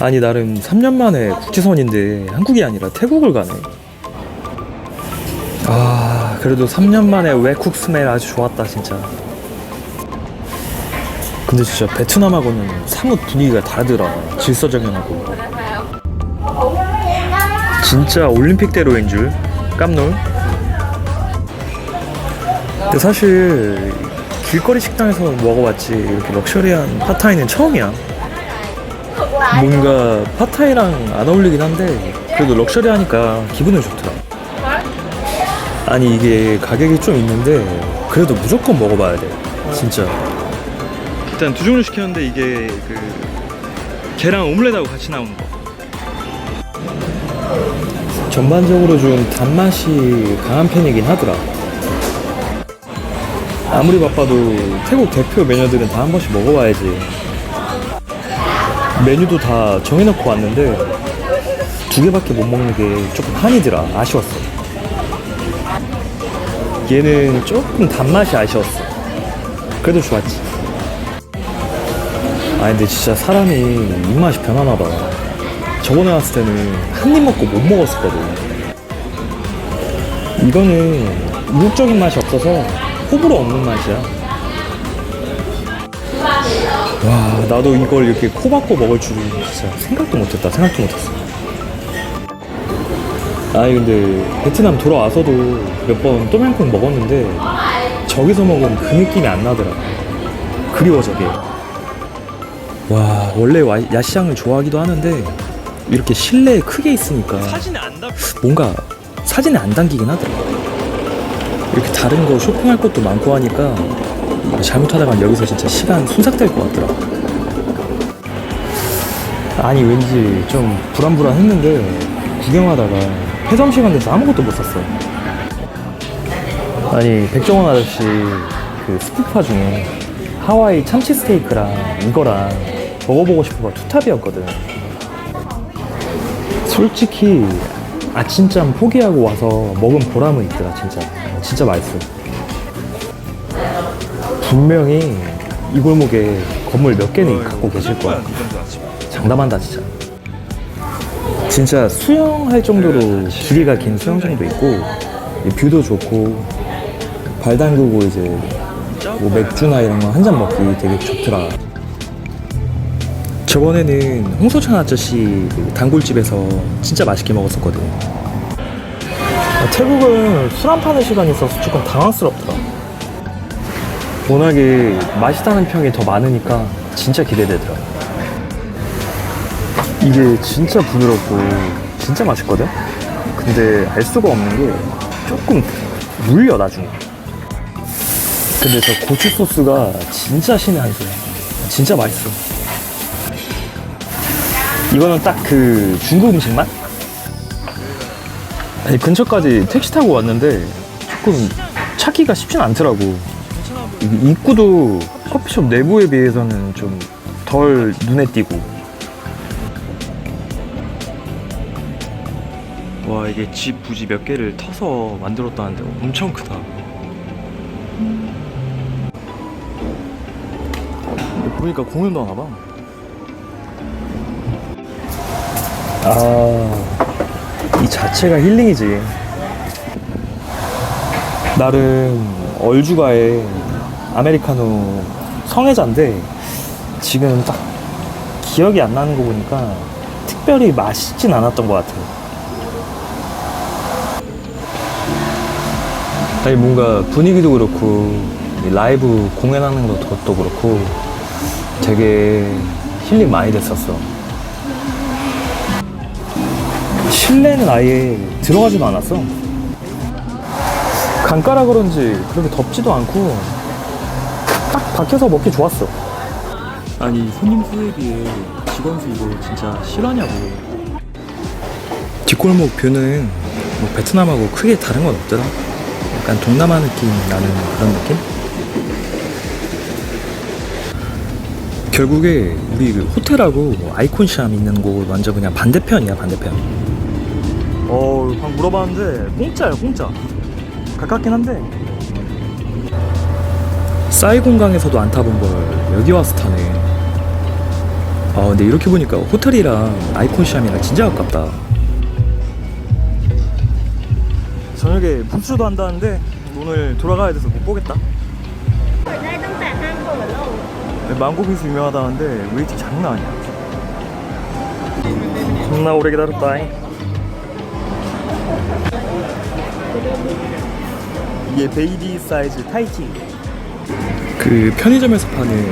아니 나름 3년 만에 국제선인데 한국이 아니라 태국을 가네. 아 그래도 3년 만에 외국 스멜 아주 좋았다 진짜. 근데 진짜 베트남하고는 사뭇 분위기가 다르더라. 질서정연하고. 진짜 올림픽대로인 줄 깜놀. 근데 사실 길거리 식당에서 먹어봤지 이렇게 럭셔리한 팟타이는 처음이야. 뭔가 팟타이랑 안 어울리긴 한데 그래도 럭셔리하니까 기분은 좋더라. 아니 이게 가격이 좀 있는데 그래도 무조건 먹어봐야 돼. 진짜. 일단 두 종류 시켰는데 이게 그 계란 오믈렛하고 같이 나오는 거. 전반적으로 좀 단맛이 강한 편이긴 하더라. 아무리 바빠도 태국 대표 메뉴들은 다 한 번씩 먹어봐야지. 메뉴도 다 정해놓고 왔는데 두 개밖에 못 먹는 게 조금 한이더라. 아쉬웠어. 얘는 조금 단맛이 아쉬웠어. 그래도 좋았지. 아 근데 진짜 사람이 입맛이 변하나 봐. 저번에 왔을 때는 한 입 먹고 못 먹었었거든. 이거는 이국적인 맛이 없어서 호불호 없는 맛이야. 와, 나도 이걸 이렇게 코 박고 먹을 줄은 진짜 생각도 못했다. 생각도 못했어. 아니 근데 베트남 돌아와서도 몇 번 또명콩 먹었는데 저기서 먹은 그 느낌이 안 나더라. 그리워 저게. 와 원래 와- 야시장을 좋아하기도 하는데 이렇게 실내에 크게 있으니까. 뭔가 사진에 안 담기긴 하더라. 이렇게 다른 거 쇼핑할 것도 많고 하니까 잘못하다가 여기서 진짜 시간 순삭될 것 같더라. 아니 왠지 좀 불안불안했는데 구경하다가 폐점 시간 돼서 아무것도 못 샀어. 아니 백종원 아저씨 그 스프파 중에 하와이 참치 스테이크랑 이거랑 먹어보고 싶어가 투탑이었거든. 솔직히 아침잠 포기하고 와서 먹은 보람은 있더라 진짜 진짜 맛있어 분명히 이 골목에 건물 몇 개는 갖고 계실 거야. 장담한다 진짜. 진짜 수영할 정도로 길이가 긴 수영장도 있고 이 뷰도 좋고 발 담그고 이제 뭐 맥주나 이런 거 한 잔 먹기 되게 좋더라. 저번에는 홍소찬 아저씨 그 단골집에서 진짜 맛있게 먹었었거든. 아, 태국은 술 안 파는 시간이 있어서 조금 당황스럽더라 워낙에 맛있다는 평이 더 많으니까 진짜 기대되더라 이게 진짜 부드럽고 진짜 맛있거든? 근데 알 수가 없는 게 조금 물려 나중에. 근데 저 고추 소스가 진짜 신의 한 수야. 진짜 맛있어. 이거는 딱 그 중국 음식 맛? 아니 근처까지 택시 타고 왔는데 조금 찾기가 쉽진 않더라고. 이 입구도 커피숍 내부에 비해서는 좀 덜 눈에 띄고. 와 이게 집 부지 몇 개를 터서 만들었다는데 엄청 크다. 보니까 공연도 하나 봐. 아, 이 자체가 힐링이지. 나름 얼주가의 아메리카노 성애자인데 지금 딱 기억이 안 나는 거 보니까 특별히 맛있진 않았던 것 같아요. 아니 뭔가 분위기도 그렇고 이 라이브 공연하는 것도 그렇고 되게 힐링 많이 됐었어. 실내는 아예 들어가지도 않았어. 강가라 그런지 그렇게 덥지도 않고 딱 밖에서 먹기 좋았어. 아니 손님 수에 비해 직원 수 이거 진짜 실화냐고. 뒷골목 뷰는 뭐 베트남하고 크게 다른 건 없더라. 약간 동남아 느낌 나는 그런 느낌? 결국에 우리 그 호텔하고 아이콘샵 있는 곳 완전 그냥 반대편이야 반대편. 어, 방 물어봤는데 공짜야 공짜. 가깝긴 한데. 사이공강에서도 안 타본 걸 여기 와서 타네. 아 근데 이렇게 보니까 호텔이랑 아이콘시암이랑 진짜 가깝다. 저녁에 부추도 한다는데 오늘 돌아가야 돼서 못 보겠다. 네, 망고빙수 유명하다는데 웨이팅 장난 아니야. 겁나 오래 기다렸다 이게 베이비 사이즈 타이팅. 그 편의점에서 파는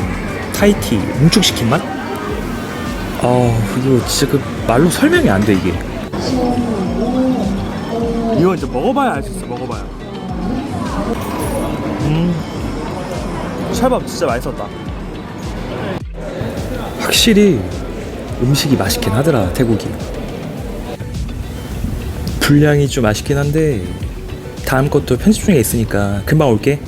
타이티 뭉축시킨 맛? 아 이거 진짜 그 말로 설명이 안 돼 이게. 이거 이제 먹어봐야 알 수 있어 먹어봐야. 음 찰밥 진짜 맛있었다. 확실히 음식이 맛있긴 하더라 태국이. 분량이 좀 아쉽긴 한데 다음 것도 편집 중에 있으니까 금방 올게